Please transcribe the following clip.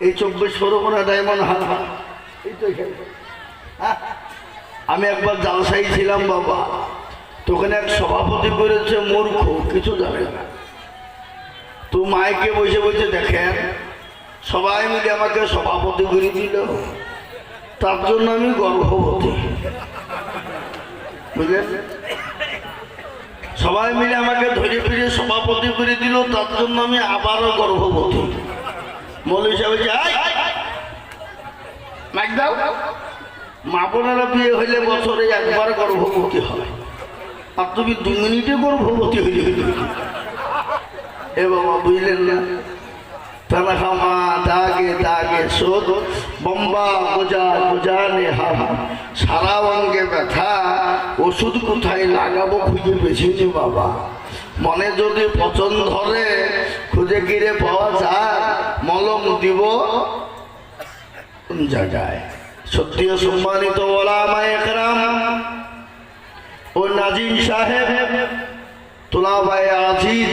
এই চব্বিশ পরগনা ডায়মন্ড হাল এই তো হ্যাঁ? আমি একবার জালসাই ছিলাম বাবা। তো ওখানে এক সভাপতি করেছে মূর্খ, কিছু জানে না। তো মাইকে বসে বসে দেখেন, সবাই মিলে আমাকে সভাপতি করে দিল। তার জন্য আমি গর্ভবতী। বুঝলেন? সবাই মিলে আমাকে ধরে ফিরে সভাপতি করে দিল, তার জন্য আমি আবারও গর্ভবতী। মৌলী সাহেব বলছে, "এই, মাইক দাও। মা বোনেরা বিয়ে হইলে বছরে একবার গর্ভবতী হয়। আর তুমি মিনিটে বম্বা বোঝা বোঝা নে? হাম সারা ব্যথা ওষুধ কোথায় লাগাবো খুঁজে পেছি বাবা। মনে যদি পছন্দ ধরে খুঁজে গিরে পাওয়া যায়? মলম দিব কোন জায়গায়? সত্যি সম্মানিত ওলামা একরাম। ও নাজিম সাহেব তোলা ভাই আজিজ।